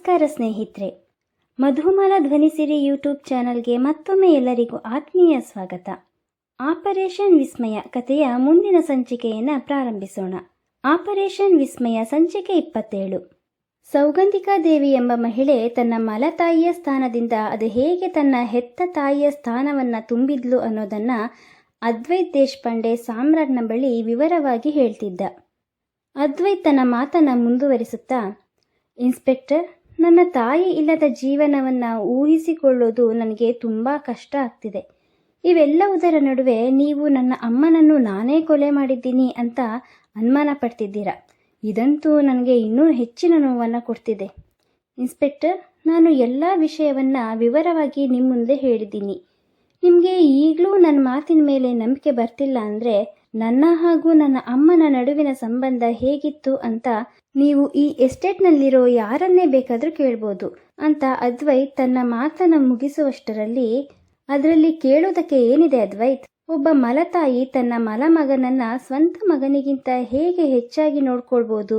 ನಮಸ್ಕಾರ ಸ್ನೇಹಿತರೆ. ಮಧುಮಾಲ ಧ್ವನಿಸಿರಿ ಯೂಟ್ಯೂಬ್ ಚಾನಲ್ಗೆ ಮತ್ತೊಮ್ಮೆ ಎಲ್ಲರಿಗೂ ಆತ್ಮೀಯ ಸ್ವಾಗತ. ಆಪರೇಷನ್ ವಿಸ್ಮಯ ಕಥೆಯ ಮುಂದಿನ ಸಂಚಿಕೆಯನ್ನು ಪ್ರಾರಂಭಿಸೋಣ. ಆಪರೇಷನ್ ವಿಸ್ಮಯ ಸಂಚಿಕೆ ಇಪ್ಪತ್ತೇಳು. ಸೌಗಂಧಿಕಾ ದೇವಿ ಎಂಬ ಮಹಿಳೆ ತನ್ನ ಮಲತಾಯಿಯ ಸ್ಥಾನದಿಂದ ಅದು ಹೇಗೆ ತನ್ನ ಹೆತ್ತ ತಾಯಿಯ ಸ್ಥಾನವನ್ನು ತುಂಬಿದ್ಲು ಅನ್ನೋದನ್ನು ಅದ್ವೈತ್ ದೇಶಪಾಂಡೆ ಸಾಮ್ರಾಟ್ನ ಬಳಿ ವಿವರವಾಗಿ ಹೇಳ್ತಿದ್ದ. ಅದ್ವೈತ್ ತನ್ನ ಮಾತನ್ನು ಮುಂದುವರಿಸುತ್ತಾ, ಇನ್ಸ್ಪೆಕ್ಟರ್ ನನ್ನ ತಾಯಿ ಇಲ್ಲದ ಜೀವನವನ್ನು ಊಹಿಸಿಕೊಳ್ಳೋದು ನನಗೆ ತುಂಬ ಕಷ್ಟ ಆಗ್ತಿದೆ. ಇವೆಲ್ಲವುದರ ನಡುವೆ ನೀವು ನನ್ನ ಅಮ್ಮನನ್ನು ನಾನೇ ಕೊಲೆ ಮಾಡಿದ್ದೀನಿ ಅಂತ ಅನುಮಾನ ಪಡ್ತಿದ್ದೀರಾ? ಇದಂತೂ ನನಗೆ ಇನ್ನೂ ಹೆಚ್ಚಿನ ನೋವನ್ನು ಕೊಡ್ತಿದೆ. ಇನ್ಸ್ಪೆಕ್ಟರ್, ನಾನು ಎಲ್ಲ ವಿಷಯವನ್ನು ವಿವರವಾಗಿ ನಿಮ್ಮ ಮುಂದೆ ಹೇಳಿದ್ದೀನಿ. ನಿಮಗೆ ಈಗಲೂ ನನ್ನ ಮಾತಿನ ಮೇಲೆ ನಂಬಿಕೆ ಬರ್ತಿಲ್ಲ ಅಂದರೆ ನನ್ನ ಹಾಗೂ ನನ್ನ ಅಮ್ಮನ ನಡುವಿನ ಸಂಬಂಧ ಹೇಗಿತ್ತು ಅಂತ ನೀವು ಈ ಎಸ್ಟೇಟ್ನಲ್ಲಿರೋ ಯಾರನ್ನೇ ಬೇಕಾದರೂ ಕೇಳ್ಬೋದು ಅಂತ ಅದ್ವೈತ್ ತನ್ನ ಮಾತನ್ನು ಮುಗಿಸುವಷ್ಟರಲ್ಲಿ ಅದರಲ್ಲಿ ಕೇಳೋದಕ್ಕೆ ಏನಿದೆ ಅದ್ವೈತ್? ಒಬ್ಬ ಮಲತಾಯಿ ತನ್ನ ಮಲಮಗನನ್ನ ಸ್ವಂತ ಮಗನಿಗಿಂತ ಹೇಗೆ ಹೆಚ್ಚಾಗಿ ನೋಡ್ಕೊಳ್ಬೋದು?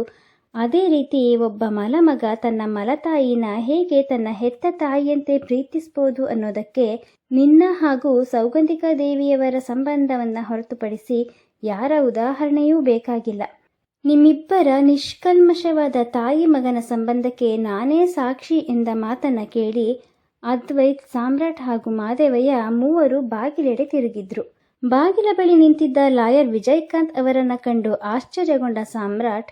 ಅದೇ ರೀತಿ ಒಬ್ಬ ಮಲಮಗ ತನ್ನ ಮಲತಾಯಿನ ಹೇಗೆ ತನ್ನ ಹೆತ್ತ ತಾಯಿಯಂತೆ ಪ್ರೀತಿಸ್ಬೋದು ಅನ್ನೋದಕ್ಕೆ ನಿನ್ನ ಹಾಗೂ ಸೌಗಂಧಿಕಾ ದೇವಿಯವರ ಸಂಬಂಧವನ್ನು ಹೊರತುಪಡಿಸಿ ಯಾರ ಉದಾಹರಣೆಯೂ ಬೇಕಾಗಿಲ್ಲ. ನಿಮ್ಮಿಬ್ಬರ ನಿಷ್ಕಲ್ಮಶವಾದ ತಾಯಿ ಮಗನ ಸಂಬಂಧಕ್ಕೆ ನಾನೇ ಸಾಕ್ಷಿ ಎಂದ ಮಾತನ್ನ ಕೇಳಿ ಅದ್ವೈತ್ ಸಾಮ್ರಾಟ್ ಹಾಗೂ ಮಾದೇವಯ್ಯ ಮೂವರು ಬಾಗಿಲೆಡೆ ತಿರುಗಿದ್ರು. ಬಾಗಿಲ ಬಳಿ ನಿಂತಿದ್ದ ಲಾಯರ್ ವಿಜಯಕಾಂತ್ ಅವರನ್ನ ಕಂಡು ಆಶ್ಚರ್ಯಗೊಂಡ ಸಾಮ್ರಾಟ್,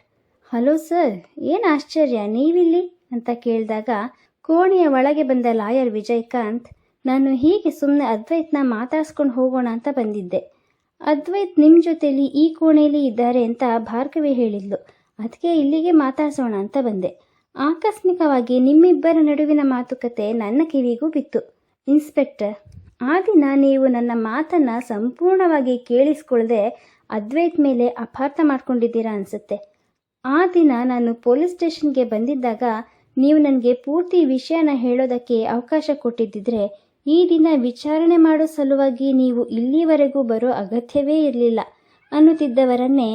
ಹಲೋ ಸರ್, ಏನು ಆಶ್ಚರ್ಯ, ನೀವಿಲ್ಲಿ? ಅಂತ ಕೇಳಿದಾಗ ಕೋಣೆಯ ಒಳಗೆ ಬಂದ ಲಾಯರ್ ವಿಜಯಕಾಂತ್, ನಾನು ಹೀಗೆ ಸುಮ್ಮನೆ ಅದ್ವೈತ್ನ ಮಾತಾಡ್ಸ್ಕೊಂಡು ಹೋಗೋಣ ಅಂತ ಬಂದಿದ್ದೆ. ಅದ್ವೈತ್ ನಿಮ್ಮ ಜೊತೆಲಿ ಈ ಕೋಣೆಯಲ್ಲಿ ಇದ್ದಾರೆ ಅಂತ ಭಾರ್ಗವಿ ಹೇಳಿದ್ಲು. ಅದಕ್ಕೆ ಇಲ್ಲಿಗೆ ಮಾತಾಡ್ಸೋಣ ಅಂತ ಬಂದೆ. ಆಕಸ್ಮಿಕವಾಗಿ ನಿಮ್ಮಿಬ್ಬರ ನಡುವಿನ ಮಾತುಕತೆ ನನ್ನ ಕಿವಿಗೂ ಬಿತ್ತು. ಇನ್ಸ್ಪೆಕ್ಟರ್, ಆ ದಿನ ನೀವು ನನ್ನ ಮಾತನ್ನು ಸಂಪೂರ್ಣವಾಗಿ ಕೇಳಿಸ್ಕೊಳ್ಳದೆ ಅದ್ವೈತ್ ಮೇಲೆ ಅಪಾರ್ಥ ಮಾಡ್ಕೊಂಡಿದ್ದೀರಾ ಅನಿಸುತ್ತೆ. ಆ ದಿನ ನಾನು ಪೊಲೀಸ್ ಸ್ಟೇಷನ್ಗೆ ಬಂದಿದ್ದಾಗ ನೀವು ನನಗೆ ಪೂರ್ತಿ ವಿಷಯನ ಹೇಳೋದಕ್ಕೆ ಅವಕಾಶ ಕೊಟ್ಟಿದ್ದಿದ್ರೆ ಈ ದಿನ ವಿಚಾರಣೆ ಮಾಡೋ ಸಲುವಾಗಿ ನೀವು ಇಲ್ಲಿವರೆಗೂ ಬರೋ ಅಗತ್ಯವೇ ಇರಲಿಲ್ಲ. ಅನ್ನುತ್ತಿದ್ದವರನ್ನೇ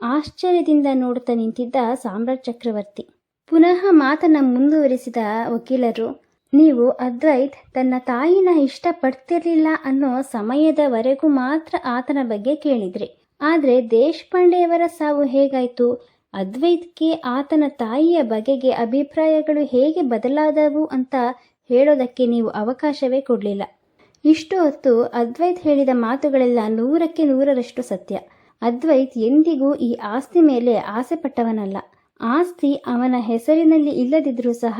ಆಶ್ಚರ್ಯದಿಂದ ನೋಡುತ್ತಾ ನಿಂತಿದ್ದ ಸಾಮ್ರಾಜ್ ಚಕ್ರವರ್ತಿ. ಪುನಃ ಮಾತನ್ನ ಮುಂದುವರಿಸಿದ ವಕೀಲರು, ನೀವು ಅದ್ವೈತ್, ತನ್ನ ತಾಯಿನ ಇಷ್ಟಪಡ್ತಿರ್ಲಿಲ್ಲ ಅನ್ನೋ ಸಮಯದವರೆಗೂ ಮಾತ್ರ ಆತನ ಬಗ್ಗೆ ಕೇಳಿದ್ರಿ. ಆದರೆ ದೇಶಪಾಂಡೆಯವರ ಸಾವು ಹೇಗಾಯ್ತು? ಅದ್ವೈತ್ಗೆ ಆತನ ತಾಯಿಯ ಬಗೆಗೆ ಅಭಿಪ್ರಾಯಗಳು ಹೇಗೆ ಬದಲಾದವು ಅಂತ ಹೇಳೋದಕ್ಕೆ ನೀವು ಅವಕಾಶವೇ ಕೊಡಲಿಲ್ಲ. ಇಷ್ಟು ಹೊತ್ತು ಅದ್ವೈತ್ ಹೇಳಿದ ಮಾತುಗಳೆಲ್ಲ ನೂರಕ್ಕೆ ನೂರರಷ್ಟು ಸತ್ಯ. ಅದ್ವೈತ್ ಎಂದಿಗೂ ಈ ಆಸ್ತಿ ಮೇಲೆ ಆಸೆ ಪಟ್ಟವನಲ್ಲ. ಆಸ್ತಿ ಅವನ ಹೆಸರಿನಲ್ಲಿ ಇಲ್ಲದಿದ್ರೂ ಸಹ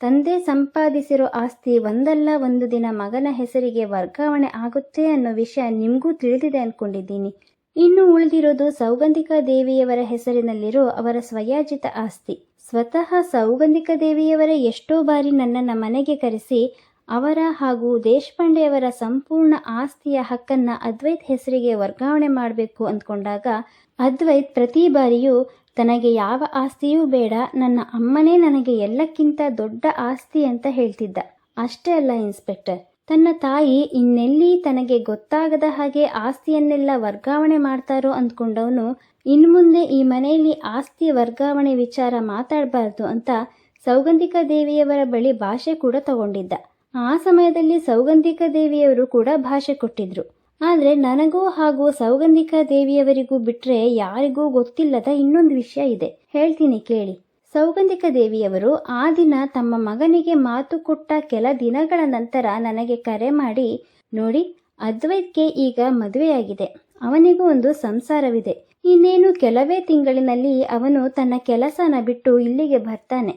ತಂದೆ ಸಂಪಾದಿಸಿರೋ ಆಸ್ತಿ ಒಂದಲ್ಲ ಒಂದು ದಿನ ಮಗನ ಹೆಸರಿಗೆ ವರ್ಗಾವಣೆ ಆಗುತ್ತೆ ಅನ್ನೋ ವಿಷಯ ನಿಮಗೂ ತಿಳಿದಿದೆ ಅಂದ್ಕೊಂಡಿದ್ದೀನಿ ಇನ್ನು ಉಳಿದಿರೋದು ಸೌಗಂಧಿಕ ದೇವಿಯವರ ಹೆಸರಿನಲ್ಲಿರೋ ಅವರ ಸ್ವಯಾಜಿತ ಆಸ್ತಿ. ಸ್ವತಃ ಸೌಗಂಧಿಕ ದೇವಿಯವರೇ ಎಷ್ಟೋ ಬಾರಿ ನನ್ನನ್ನು ಮನೆಗೆ ಕರೆಸಿ ಅವರ ಹಾಗೂ ದೇಶಪಾಂಡೆಯವರ ಸಂಪೂರ್ಣ ಆಸ್ತಿಯ ಹಕ್ಕನ್ನ ಅದ್ವೈತ್ ಹೆಸರಿಗೆ ವರ್ಗಾವಣೆ ಮಾಡಬೇಕು ಅಂದ್ಕೊಂಡಾಗ ಅದ್ವೈತ್ ಪ್ರತಿ ಬಾರಿಯೂ ತನಗೆ ಯಾವ ಆಸ್ತಿಯೂ ಬೇಡ, ನನ್ನ ಅಮ್ಮನೇ ನನಗೆ ಎಲ್ಲಕ್ಕಿಂತ ದೊಡ್ಡ ಆಸ್ತಿ ಅಂತ ಹೇಳ್ತಿದ್ದ. ಅಷ್ಟೇ ಅಲ್ಲ, ಇನ್ಸ್ಪೆಕ್ಟರ್. ತನ್ನ ತಾಯಿ ಇನ್ನೆಲ್ಲಿ ತನಗೆ ಗೊತ್ತಾಗದ ಹಾಗೆ ಆಸ್ತಿಯನ್ನೆಲ್ಲ ವರ್ಗಾವಣೆ ಮಾಡ್ತಾರೋ ಅಂದ್ಕೊಂಡವನು, ಇನ್ನು ಮುಂದೆ ಈ ಮನೆಯಲ್ಲಿ ಆಸ್ತಿ ವರ್ಗಾವಣೆ ವಿಚಾರ ಮಾತಾಡಬಾರ್ದು ಅಂತ ಸೌಗಂಧಿಕ ದೇವಿಯವರ ಬಳಿ ಭಾಷೆ ಕೂಡ ತಗೊಂಡಿದ್ದ. ಆ ಸಮಯದಲ್ಲಿ ಸೌಗಂಧಿಕ ದೇವಿಯವರು ಕೂಡ ಭಾಷೆ ಕೊಟ್ಟಿದ್ರು. ಆದರೆ ನನಗೂ ಹಾಗೂ ಸೌಗಂಧಿಕ ದೇವಿಯವರಿಗೂ ಬಿಟ್ಟರೆ ಯಾರಿಗೂ ಗೊತ್ತಿಲ್ಲದ ಇನ್ನೊಂದು ವಿಷಯ ಇದೆ. ಹೇಳ್ತೀನಿ ಕೇಳಿ. ಸೌಗಂಧಿಕ ದೇವಿಯವರು ಆ ದಿನ ತಮ್ಮ ಮಗನಿಗೆ ಮಾತು ಕೊಟ್ಟ ಕೆಲ ದಿನಗಳ ನಂತರ ನನಗೆ ಕರೆ ಮಾಡಿ, ನೋಡಿ, ಅದ್ವೈತ್ಗೆ ಈಗ ಮದುವೆಯಾಗಿದೆ. ಅವನಿಗೂ ಒಂದು ಸಂಸಾರವಿದೆ. ಇನ್ನೇನು ಕೆಲವೇ ತಿಂಗಳಿನಲ್ಲಿ ಅವನು ತನ್ನ ಕೆಲಸನ ಬಿಟ್ಟು ಇಲ್ಲಿಗೆ ಬರ್ತಾನೆ.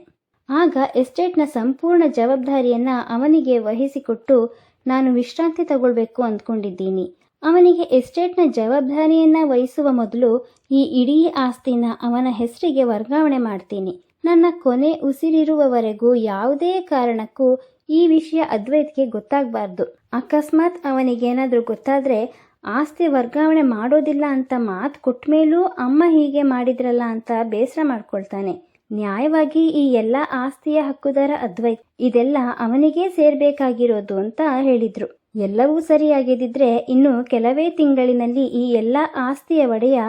ಆಗ ಎಸ್ಟೇಟ್ನ ಸಂಪೂರ್ಣ ಜವಾಬ್ದಾರಿಯನ್ನ ಅವನಿಗೆ ವಹಿಸಿಕೊಟ್ಟು ನಾನು ವಿಶ್ರಾಂತಿ ತಗೊಳ್ಬೇಕು ಅಂದ್ಕೊಂಡಿದ್ದೀನಿ. ಅವನಿಗೆ ಎಸ್ಟೇಟ್ನ ಜವಾಬ್ದಾರಿಯನ್ನ ವಹಿಸುವ ಮೊದಲು ಈ ಇಡೀ ಆಸ್ತಿನ ಅವನ ಹೆಸರಿಗೆ ವರ್ಗಾವಣೆ ಮಾಡ್ತೀನಿ. ನನ್ನ ಕೊನೆ ಉಸಿರಿರುವವರೆಗೂ ಯಾವುದೇ ಕಾರಣಕ್ಕೂ ಈ ವಿಷಯ ಅದ್ವೈತ್ಗೆ ಗೊತ್ತಾಗಬಾರ್ದು. ಅಕಸ್ಮಾತ್ ಅವನಿಗೇನಾದರೂ ಗೊತ್ತಾದರೆ ಆಸ್ತಿ ವರ್ಗಾವಣೆ ಮಾಡೋದಿಲ್ಲ ಅಂತ ಮಾತು ಕೊಟ್ಟ ಮೇಲೂ ಅಮ್ಮ ಹೀಗೆ ಮಾಡಿದ್ರಲ್ಲ ಅಂತ ಬೇಸರ ಮಾಡ್ಕೊಳ್ತಾನೆ. ನ್ಯಾಯವಾಗಿ ಈ ಎಲ್ಲ ಆಸ್ತಿಯ ಹಕ್ಕುದಾರ ಅದ್ವೈತ್, ಇದೆಲ್ಲ ಅವನಿಗೇ ಸೇರ್ಬೇಕಾಗಿರೋದು ಅಂತ ಹೇಳಿದ್ರು. ಎಲ್ಲವೂ ಸರಿಯಾಗಿದ್ದಿದ್ರೆ ಇನ್ನು ಕೆಲವೇ ತಿಂಗಳಿನಲ್ಲಿ ಈ ಎಲ್ಲ ಆಸ್ತಿಯ ಒಡೆಯ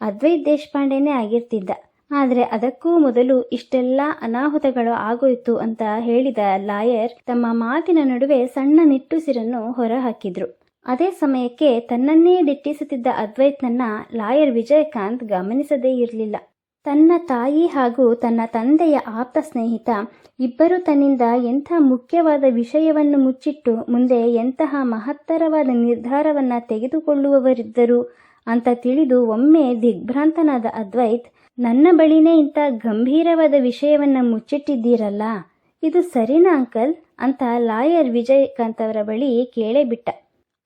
ಅದ್ವೈತ್ ದೇಶಪಾಂಡೆನೇ ಆಗಿರ್ತಿದ್ದ. ಆದರೆ ಅದಕ್ಕೂ ಮೊದಲು ಇಷ್ಟೆಲ್ಲ ಅನಾಹುತಗಳು ಆಗೋಯ್ತು ಅಂತ ಹೇಳಿದ ಲಾಯರ್ ತಮ್ಮ ಮಾತಿನ ನಡುವೆ ಸಣ್ಣ ನಿಟ್ಟುಸಿರನ್ನು ಹೊರಹಾಕಿದ್ರು. ಅದೇ ಸಮಯಕ್ಕೆ ತನ್ನನ್ನೇ ದಿಟ್ಟಿಸುತ್ತಿದ್ದ ಅದ್ವೈತ್ನನ್ನ ಲಾಯರ್ ವಿಜಯಕಾಂತ್ ಗಮನಿಸದೇ ಇರಲಿಲ್ಲ. ತನ್ನ ತಾಯಿ ಹಾಗೂ ತನ್ನ ತಂದೆಯ ಆಪ್ತ ಸ್ನೇಹಿತ ಇಬ್ಬರು ತನ್ನಿಂದ ಎಂಥ ಮುಖ್ಯವಾದ ವಿಷಯವನ್ನು ಮುಚ್ಚಿಟ್ಟು ಮುಂದೆ ಎಂತಹ ಮಹತ್ತರವಾದ ನಿರ್ಧಾರವನ್ನು ತೆಗೆದುಕೊಳ್ಳುವವರಿದ್ದರು ಅಂತ ತಿಳಿದು ಒಮ್ಮೆ ದಿಗ್ಭ್ರಾಂತನಾದ ಅದ್ವೈತ್ ನನ್ನ ಬಳಿನೇ ಇಂಥ ಗಂಭೀರವಾದ ವಿಷಯವನ್ನು ಮುಚ್ಚಿಟ್ಟಿದ್ದೀರಲ್ಲ? ಇದು ಸರಿನಾ ಅಂಕಲ್? ಅಂತ ಲಾಯರ್ ವಿಜಯಕಾಂತ್ ಅವರ ಬಳಿ ಕೇಳೇಬಿಟ್ಟ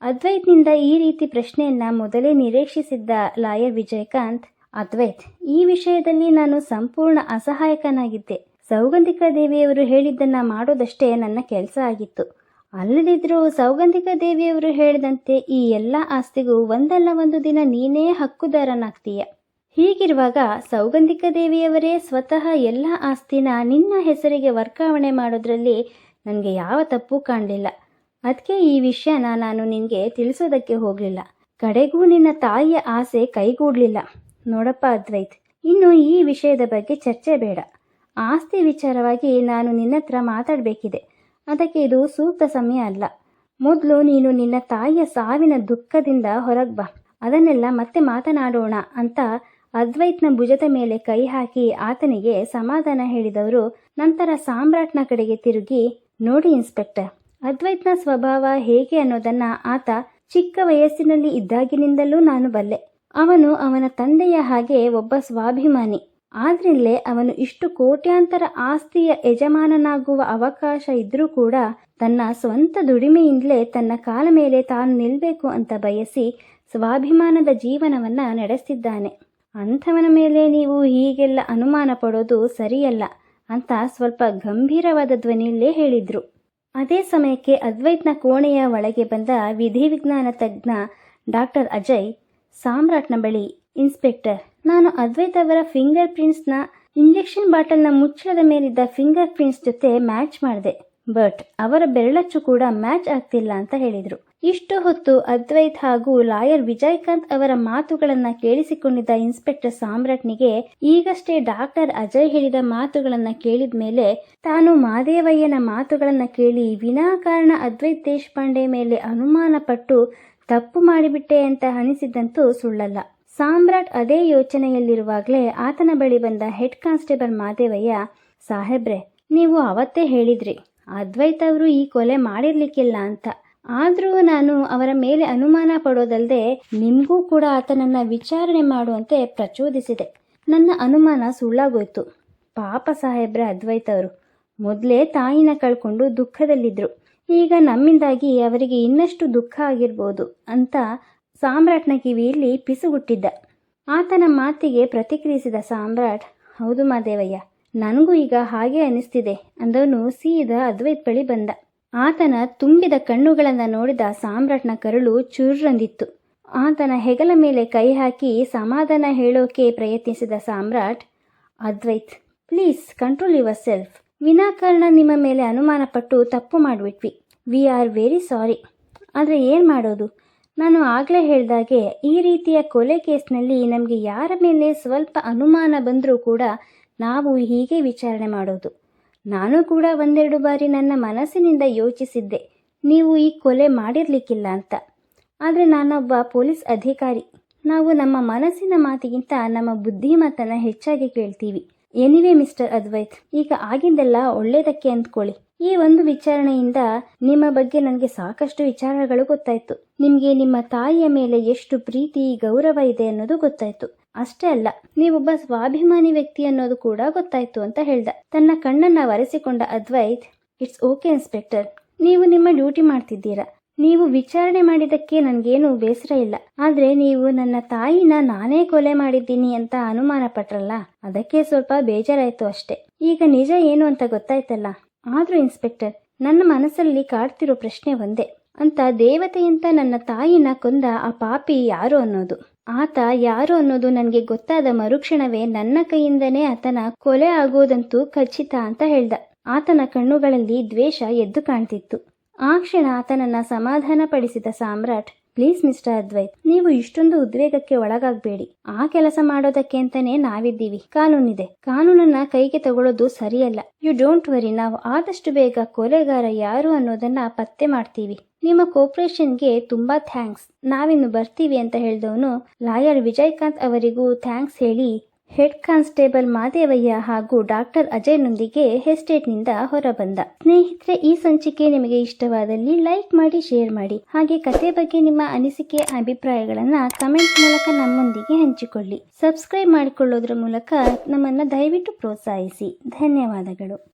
ಅದ್ವೈತ್ನಿಂದ ಈ ರೀತಿ ಪ್ರಶ್ನೆಯನ್ನ ಮೊದಲೇ ನಿರೀಕ್ಷಿಸಿದ್ದ ಲಾಯರ್ ವಿಜಯಕಾಂತ್, ಅದ್ವೈತ್, ಈ ವಿಷಯದಲ್ಲಿ ನಾನು ಸಂಪೂರ್ಣ ಅಸಹಾಯಕನಾಗಿದ್ದೆ. ಸೌಗಂಧಿಕಾ ದೇವಿಯವರು ಹೇಳಿದ್ದನ್ನ ಮಾಡೋದಷ್ಟೇ ನನ್ನ ಕೆಲಸ ಆಗಿತ್ತು. ಅಲ್ಲದಿದ್ದರೂ ಸೌಗಂಧಿಕಾ ದೇವಿಯವರು ಹೇಳಿದಂತೆ ಈ ಎಲ್ಲ ಆಸ್ತಿಗೂ ಒಂದಲ್ಲ ಒಂದು ದಿನ ನೀನೇ ಹಕ್ಕುದಾರನಾಗ್ತೀಯ. ಹೀಗಿರುವಾಗ ಸೌಗಂಧಿಕ ದೇವಿಯವರೇ ಸ್ವತಃ ಎಲ್ಲ ಆಸ್ತಿನ ನಿನ್ನ ಹೆಸರಿಗೆ ವರ್ಗಾವಣೆ ಮಾಡೋದ್ರಲ್ಲಿ ನನಗೆ ಯಾವ ತಪ್ಪು ಕಾಣಲಿಲ್ಲ. ಅದಕ್ಕೆ ಈ ವಿಷಯನ ನಾನು ನಿನಗೆ ತಿಳಿಸೋದಕ್ಕೆ ಹೋಗಲಿಲ್ಲ. ಕಡೆಗೂ ನಿನ್ನ ತಾಯಿಯ ಆಸೆ ಕೈಗೂಡಲಿಲ್ಲ. ನೋಡಪ್ಪ ಅದ್ವೈತ್, ಇನ್ನು ಈ ವಿಷಯದ ಬಗ್ಗೆ ಚರ್ಚೆ ಬೇಡ. ಆಸ್ತಿ ವಿಚಾರವಾಗಿ ನಾನು ನಿನ್ನ ಹತ್ರ ಮಾತಾಡಬೇಕಿದೆ. ಅದಕ್ಕೆ ಇದು ಸೂಕ್ತ ಸಮಯ ಅಲ್ಲ. ಮೊದಲು ನೀನು ನಿನ್ನ ತಾಯಿಯ ಸಾವಿನ ದುಃಖದಿಂದ ಹೊರಗೆ ಬಾ. ಅದನ್ನೆಲ್ಲ ಮತ್ತೆ ಮಾತನಾಡೋಣ ಅಂತ ಅದ್ವೈತ್ನ ಭುಜದ ಮೇಲೆ ಕೈ ಹಾಕಿ ಆತನಿಗೆ ಸಮಾಧಾನ ಹೇಳಿದವರು, ನಂತರ ಸಾಮ್ರಾಟ್ನ ಕಡೆಗೆ ತಿರುಗಿ, ನೋಡಿ ಇನ್ಸ್ಪೆಕ್ಟರ್, ಅದ್ವೈತ್ನ ಸ್ವಭಾವ ಹೇಗೆ ಅನ್ನೋದನ್ನ ಆತ ಚಿಕ್ಕ ವಯಸ್ಸಿನಲ್ಲಿ ಇದ್ದಾಗಿನಿಂದಲೂ ನಾನು ಬಲ್ಲೆ. ಅವನು ಅವನ ತಂದೆಯ ಹಾಗೆ ಒಬ್ಬ ಸ್ವಾಭಿಮಾನಿ. ಆದ್ರಿಂದಲೇ ಅವನು ಇಷ್ಟು ಕೋಟ್ಯಾಂತರ ಆಸ್ತಿಯ ಯಜಮಾನನಾಗುವ ಅವಕಾಶ ಇದ್ರೂ ಕೂಡ ತನ್ನ ಸ್ವಂತ ದುಡಿಮೆಯಿಂದಲೇ ತನ್ನ ಕಾಲ ಮೇಲೆ ತಾನು ನಿಲ್ಬೇಕು ಅಂತ ಬಯಸಿ ಸ್ವಾಭಿಮಾನದ ಜೀವನವನ್ನ ನಡೆಸ್ತಿದ್ದಾನೆ. ಅಂಥವನ ಮೇಲೆ ನೀವು ಹೀಗೆಲ್ಲ ಅನುಮಾನ ಪಡೋದು ಸರಿಯಲ್ಲ ಅಂತ ಸ್ವಲ್ಪ ಗಂಭೀರವಾದ ಧ್ವನಿಯಲ್ಲೇ ಹೇಳಿದರು. ಅದೇ ಸಮಯಕ್ಕೆ ಅದ್ವೈತ್ನ ಕೋಣೆಯ ಒಳಗೆ ಬಂದ ವಿಧಿವಿಜ್ಞಾನ ತಜ್ಞ ಡಾಕ್ಟರ್ ಅಜಯ್, ಸಾಮ್ರಾಟ್ನ ಬಳಿ, ಇನ್ಸ್ಪೆಕ್ಟರ್, ನಾನು ಅದ್ವೈತ್ ಅವರ ಫಿಂಗರ್ ಪ್ರಿಂಟ್ಸ್ನ ಇಂಜೆಕ್ಷನ್ ಬಾಟಲ್ನ ಮುಚ್ಚಳದ ಮೇಲಿದ್ದ ಫಿಂಗರ್ ಪ್ರಿಂಟ್ಸ್ ಜೊತೆ ಮ್ಯಾಚ್ ಮಾಡಿದೆ, ಬಟ್ ಅವರ ಬೆರಳಚ್ಚು ಕೂಡ ಮ್ಯಾಚ್ ಆಗ್ತಿಲ್ಲ ಅಂತ ಹೇಳಿದರು. ಇಷ್ಟು ಹೊತ್ತು ಅದ್ವೈತ್ ಹಾಗೂ ಲಾಯರ್ ವಿಜಯಕಾಂತ್ ಅವರ ಮಾತುಗಳನ್ನ ಕೇಳಿಸಿಕೊಂಡಿದ್ದ ಇನ್ಸ್ಪೆಕ್ಟರ್ ಸಾಮ್ರಾಟ್ನಿಗೆ ಈಗಷ್ಟೇ ಡಾಕ್ಟರ್ ಅಜಯ್ ಹೇಳಿದ ಮಾತುಗಳನ್ನ ಕೇಳಿದ ಮೇಲೆ ತಾನು ಮಾದೇವಯ್ಯನ ಮಾತುಗಳನ್ನ ಕೇಳಿ ವಿನಾಕಾರಣ ಅದ್ವೈತ್ ದೇಶಪಾಂಡೆ ಮೇಲೆ ಅನುಮಾನ ಪಟ್ಟು ತಪ್ಪು ಮಾಡಿಬಿಟ್ಟೆ ಅಂತ ಅನಿಸಿದ್ದಂತೂ ಸುಳ್ಳಲ್ಲ. ಸಾಮ್ರಾಟ್ ಅದೇ ಯೋಚನೆಯಲ್ಲಿರುವಾಗಲೇ ಆತನ ಬಳಿ ಬಂದ ಹೆಡ್ ಕಾನ್ಸ್ಟೇಬಲ್ ಮಾದೇವಯ್ಯ, ಸಾಹೇಬ್ರೆ, ನೀವು ಅವತ್ತೇ ಹೇಳಿದ್ರಿ. ಅದ್ವೈತ್ ಅವರು ಈ ಕೊಲೆ ಮಾಡಿರ್ಲಿಕ್ಕಿಲ್ಲ ಅಂತ. ಆದರೂ ನಾನು ಅವರ ಮೇಲೆ ಅನುಮಾನ ಪಡೋದಲ್ಲದೆ ನಿಮಗೂ ಕೂಡ ಆತನನ್ನು ವಿಚಾರಣೆ ಮಾಡುವಂತೆ ಪ್ರಚೋದಿಸಿದೆ. ನನ್ನ ಅನುಮಾನ ಸುಳ್ಳಾಗೋಯ್ತು. ಪಾಪ ಸಾಹೇಬ್ರ ಅದ್ವೈತವರು ಮೊದಲೇ ತಾಯಿನ ಕಳ್ಕೊಂಡು ದುಃಖದಲ್ಲಿದ್ದರು ಈಗ ನಮ್ಮಿಂದಾಗಿ ಅವರಿಗೆ ಇನ್ನಷ್ಟು ದುಃಖ ಆಗಿರ್ಬೋದು ಅಂತ ಸಾಮ್ರಾಟ್ನ ಕಿವಿಯಲ್ಲಿ ಪಿಸುಗುಟ್ಟಿದ್ದ. ಆತನ ಮಾತಿಗೆ ಪ್ರತಿಕ್ರಿಯಿಸಿದ ಸಾಮ್ರಾಟ್, ಹೌದು ಮಾದೇವಯ್ಯ, ನನಗೂ ಈಗ ಹಾಗೆ ಅನಿಸ್ತಿದೆ ಅಂದವನು ಸೀದಾ ಅದ್ವೈತ್ ಬಳಿ ಬಂದ. ಆತನ ತುಂಬಿದ ಕಣ್ಣುಗಳನ್ನು ನೋಡಿದ ಸಾಮ್ರಾಟ್ನ ಕರುಳು ಚುರ್ರಂದಿತ್ತು. ಆತನ ಹೆಗಲ ಮೇಲೆ ಕೈ ಹಾಕಿ ಸಮಾಧಾನ ಹೇಳೋಕೆ ಪ್ರಯತ್ನಿಸಿದ Samrat, Advait, please control yourself. ವಿನಾಕಾರಣ ನಿಮ್ಮ ಮೇಲೆ ಅನುಮಾನ ಪಟ್ಟು ತಪ್ಪು ಮಾಡಿಬಿಟ್ವಿ. We are very sorry. ಆದರೆ ಏನು ಮಾಡೋದು? ನಾನು ಆಗಲೇ ಹೇಳಿದಾಗೆ ಈ ರೀತಿಯ ಕೊಲೆ ಕೇಸ್ನಲ್ಲಿ ನಮಗೆ ಯಾರ ಮೇಲೆ ಸ್ವಲ್ಪ ಅನುಮಾನ ಬಂದರೂ ಕೂಡ ನಾವು ಹೀಗೆ ವಿಚಾರಣೆ ಮಾಡೋದು. ನಾನು ಕೂಡ ಒಂದೆರಡು ಬಾರಿ ನನ್ನ ಮನಸ್ಸಿನಿಂದ ಯೋಚಿಸಿದ್ದೆ, ನೀವು ಈ ಕೊಲೆ ಮಾಡಿರಲಿಕ್ಕಿಲ್ಲ ಅಂತ. ಆದರೆ ನಾನೊಬ್ಬ ಪೊಲೀಸ್ ಅಧಿಕಾರಿ. ನಾವು ನಮ್ಮ ಮನಸ್ಸಿನ ಮಾತಿಗಿಂತ ನಮ್ಮ ಬುದ್ಧಿಮತನ ಹೆಚ್ಚಾಗಿ ಕೇಳ್ತೀವಿ. ಎನಿವೆ ಮಿಸ್ಟರ್ ಅದ್ವೈತ್ ಈಗ ಆಗಿದ್ದೆಲ್ಲ ಒಳ್ಳೇದಕ್ಕೆ ಅಂದ್ಕೊಳ್ಳಿ. ಈ ಒಂದು ವಿಚಾರಣೆಯಿಂದ ನಿಮ್ಮ ಬಗ್ಗೆ ನನಗೆ ಸಾಕಷ್ಟು ವಿಚಾರಗಳು ಗೊತ್ತಾಯ್ತು. ನಿಮಗೆ ನಿಮ್ಮ ತಾಯಿಯ ಮೇಲೆ ಎಷ್ಟು ಪ್ರೀತಿ, ಗೌರವ ಇದೆ ಅನ್ನೋದು ಗೊತ್ತಾಯ್ತು. ಅಷ್ಟೇ ಅಲ್ಲ, ನೀವೊಬ್ಬ ಸ್ವಾಭಿಮಾನಿ ವ್ಯಕ್ತಿ ಅನ್ನೋದು ಕೂಡ ಗೊತ್ತಾಯ್ತು ಅಂತ ಹೇಳ್ದ. ತನ್ನ ಕಣ್ಣನ್ನ ಒರೆಸಿಕೊಂಡ ಅದ್ವೈತ್ ಇಟ್ಸ್ ಓಕೆ ಇನ್ಸ್ಪೆಕ್ಟರ್ ನೀವು ನಿಮ್ಮ ಡ್ಯೂಟಿ ಮಾಡ್ತಿದ್ದೀರಾ. ನೀವು ವಿಚಾರಣೆ ಮಾಡಿದ್ದಕ್ಕೆ ನನಗೇನು ಬೇಸರ ಇಲ್ಲ. ಆದ್ರೆ ನೀವು ನನ್ನ ತಾಯಿನ ನಾನೇ ಕೊಲೆ ಮಾಡಿದ್ದೀನಿ ಅಂತ ಅನುಮಾನ ಪಟ್ರಲ್ಲ? ಅದಕ್ಕೆ ಸ್ವಲ್ಪ ಬೇಜಾರಾಯ್ತು ಅಷ್ಟೇ. ಈಗ ನಿಜ ಏನು ಅಂತ ಗೊತ್ತಾಯ್ತಲ್ಲ? ಆದ್ರೂ ಇನ್ಸ್ಪೆಕ್ಟರ್ ನನ್ನ ಮನಸ್ಸಲ್ಲಿ ಕಾಡ್ತಿರೋ ಪ್ರಶ್ನೆ ಒಂದೇ. ಅಂತ ದೇವತೆಯಂತ ನನ್ನ ತಾಯಿನ ಕೊಂದ ಆ ಪಾಪಿ ಯಾರು ಅನ್ನೋದು? ಆತ ಯಾರು ಅನ್ನೋದು ನನಗೆ ಗೊತ್ತಾದ ಮರುಕ್ಷಣವೇ ನನ್ನ ಕೈಯಿಂದನೇ ಆತನ ಕೊಲೆ ಆಗೋದಂತೂ ಖಚಿತ ಅಂತ ಹೇಳ್ದ. ಆತನ ಕಣ್ಣುಗಳಲ್ಲಿ ದ್ವೇಷ ಎದ್ದು ಕಾಣ್ತಿತ್ತು. ಆ ಕ್ಷಣ ಆತನನ್ನ ಸಮಾಧಾನಪಡಿಸಿದ ಸಾಮ್ರಾಟ್, ಪ್ಲೀಸ್ ಮಿಸ್ಟರ್ ಅದ್ವೈತ್, ನೀವು ಇಷ್ಟೊಂದು ಉದ್ವೇಗಕ್ಕೆ ಒಳಗಾಗಬೇಡಿ. ಆ ಕೆಲಸ ಮಾಡೋದಕ್ಕೆ ಅಂತಾನೆ ನಾವಿದ್ದೀವಿ. ಕಾನೂನಿದೆ ಕಾನೂನನ್ನ ಕೈಗೆ ತಗೊಳ್ಳೋದು ಸರಿಯಲ್ಲ. ಯು ಡೋಂಟ್ ವರಿ ನಾವು ಆದಷ್ಟು ಬೇಗ ಕೊಲೆಗಾರ ಯಾರು ಅನ್ನೋದನ್ನ ಪತ್ತೆ ಮಾಡ್ತೀವಿ. ನಿಮ್ಮ ಕೋಪರೇಷನ್ಗೆ ತುಂಬ ಥ್ಯಾಂಕ್ಸ್. ನಾವಿನ್ನು ಬರ್ತೀವಿ ಅಂತ ಹೇಳಿದವನು ಲಾಯರ್ ವಿಜಯಕಾಂತ್ ಅವರಿಗೂ ಥ್ಯಾಂಕ್ಸ್ ಹೇಳಿ ಹೆಡ್ ಕಾನ್ಸ್ಟೇಬಲ್ ಮಾದೇವಯ್ಯ ಹಾಗೂ ಡಾಕ್ಟರ್ ಅಜಯ್ನೊಂದಿಗೆ ಹೆಸ್ಟೇಟ್ನಿಂದ ಹೊರಬಂದ. ಸ್ನೇಹಿತರೆ, ಈ ಸಂಚಿಕೆ ನಿಮಗೆ ಇಷ್ಟವಾದಲ್ಲಿ ಲೈಕ್ ಮಾಡಿ, ಶೇರ್ ಮಾಡಿ. ಹಾಗೆ ಕತೆ ಬಗ್ಗೆ ನಿಮ್ಮ ಅನಿಸಿಕೆ, ಅಭಿಪ್ರಾಯಗಳನ್ನು ಕಮೆಂಟ್ ಮೂಲಕ ನಮ್ಮೊಂದಿಗೆ ಹಂಚಿಕೊಳ್ಳಿ. ಸಬ್ಸ್ಕ್ರೈಬ್ ಮಾಡಿಕೊಳ್ಳೋದ್ರ ಮೂಲಕ ನಮ್ಮನ್ನ ದಯವಿಟ್ಟು ಪ್ರೋತ್ಸಾಹಿಸಿ. ಧನ್ಯವಾದಗಳು.